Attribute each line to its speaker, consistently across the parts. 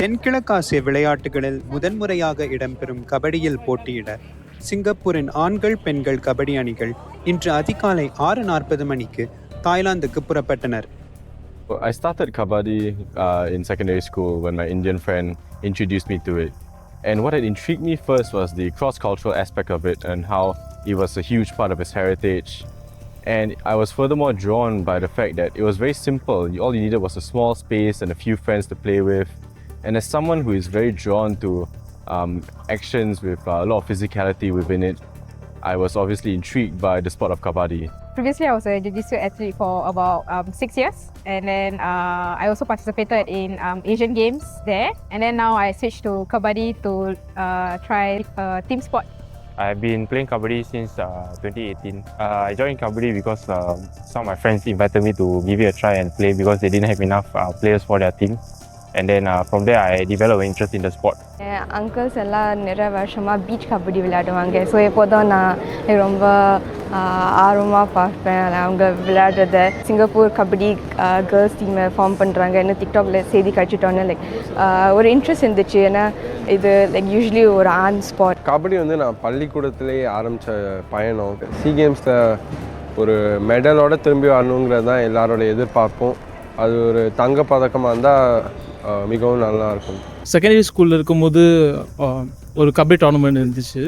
Speaker 1: தென்கிழக்காசிய விளையாட்டுகளில் முதன்முறையாக இடம்பெறும் கபடியில் போட்டியிட சிங்கப்பூரின் ஆண்கள் பெண்கள் கபடி அணிகள் இன்று அதிகாலை ஆறு நாற்பது மணிக்கு தாய்லாந்துக்கு புறப்பட்டனர்
Speaker 2: I started Kabaddi uh, in secondary school when my Indian friend introduced me to it. And what had intrigued me first was the cross cultural aspect of it and how it was a huge part of his heritage. and I was furthermore drawn by the fact that it was very simple. All you needed was a small space and a few friends to play with. And as someone who is very drawn to um, actions with uh, a lot of physicality within it, I was obviously intrigued by the sport of Kabaddi.
Speaker 3: Previously, I was a jiu-jitsu athlete for about um, six years, and then uh, I also participated in um, Asian Games there. And then now I switched to kabaddi to uh, try uh, team sport.
Speaker 4: I've been playing Kabaddi since uh, 2018. Uh, I joined Kabaddi because uh, some of my friends invited me to give it a try and play because they didn't have enough uh, players for their team. And then uh, from there, I developed an interest in the sport.
Speaker 5: என் uncles எல்லாம் நிறைய வருஷமாக beach kabaddi விளையாடுவாங்க so எப்போதும் நான் ரொம்ப ஆர்வமாக பார்ப்பேன். அவங்க விளையாடுறத சிங்கப்பூர் கபடி கேர்ள்ஸ் டீமை ஃபார்ம் பண்ணுறாங்க என்ன டிக்டாக்ல செய்தி கழிச்சிட்டோன்னு லைக் ஒரு இன்ட்ரெஸ்ட் இருந்துச்சு. ஏன்னா இது லைக் யூஸ்வலி ஒரு ஆன் ஸ்பாட்
Speaker 6: கபடி வந்து நான் பள்ளிக்கூடத்திலேயே ஆரம்பித்த பயணம். சி கேம்ஸில் ஒரு மெடலோட திரும்பி வரணுங்கிறது தான் எல்லாரோட எதிர்பார்ப்பும். அது ஒரு தங்க பதக்கமாக இருந்தால் மிகவும் நல்லா இருக்கும்.
Speaker 7: செகண்டரி ஸ்கூலில் இருக்கும்போது ஒரு கபடி டோர்னமெண்ட் இருந்துச்சு.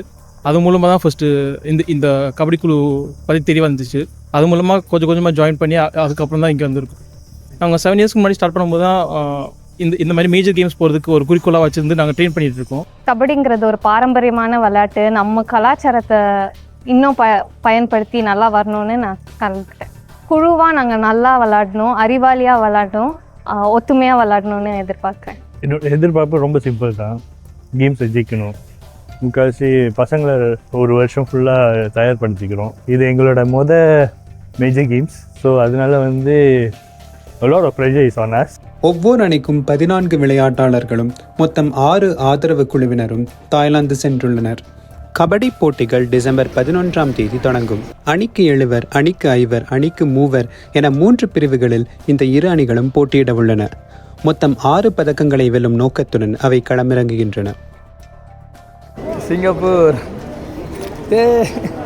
Speaker 7: அது மூலமாக தான் ஃபஸ்ட்டு இந்த இந்த கபடி குழு பற்றி தெரிய வந்துச்சு. அது மூலமாக கொஞ்சம் கொஞ்சமாக ஜாயின் பண்ணி அதுக்கப்புறம் தான் இங்கே வந்திருக்கோம். நாங்கள் செவன் இயர்ஸ்க்கு முன்னாடி ஸ்டார்ட் பண்ணும்போது தான் இந்த இந்த மாதிரி மேஜர் கேம்ஸ் போகிறதுக்கு ஒரு குறிக்கோளாக வச்சுருந்து நாங்கள் ட்ரெயின் பண்ணிட்டு இருக்கோம்.
Speaker 8: கபடிங்கிறது ஒரு பாரம்பரியமான விளையாட்டு. நம்ம கலாச்சாரத்தை இன்னும் ப பயன்படுத்தி நல்லா வரணும்னு நான் கலந்துக்கிட்டேன். குழுவாக நாங்கள் நல்லா விளாடணும் அறிவாளியாக விளாடணும் ஒத்துமையாக விளாடணும்னு எதிர்பார்க்குறேன்.
Speaker 9: என்னோட எதிர்பார்ப்பு ரொம்ப சிம்பிள் தான். கேம்ஸை ஜெயிக்கணும். முக்கால்வாசி பசங்களை ஒரு வருஷம் ஃபுல்லாக தயார்படுத்திக்கிறோம். இது எங்களோட மொத மேஜர் கேம்ஸ் ஸோ அதனால வந்து
Speaker 1: ஒவ்வொரு அணிக்கும் பதினான்கு விளையாட்டாளர்களும் மொத்தம் ஆறு ஆதரவு குழுவினரும் தாய்லாந்து சென்றுள்ளனர். கபடி போட்டிகள் டிசம்பர் பதினொன்றாம் தேதி தொடங்கும். அணிக்கு எழுவர் அணிக்கு ஐவர் அணிக்கு மூவர் என மூன்று பிரிவுகளில் இந்த இரு அணிகளும் போட்டியிட உள்ளன. மொத்தம் ஆறு பதக்கங்களை வெல்லும் நோக்கத்துடன் அவை களமிறங்குகின்றன.
Speaker 10: Singapura. Yeah.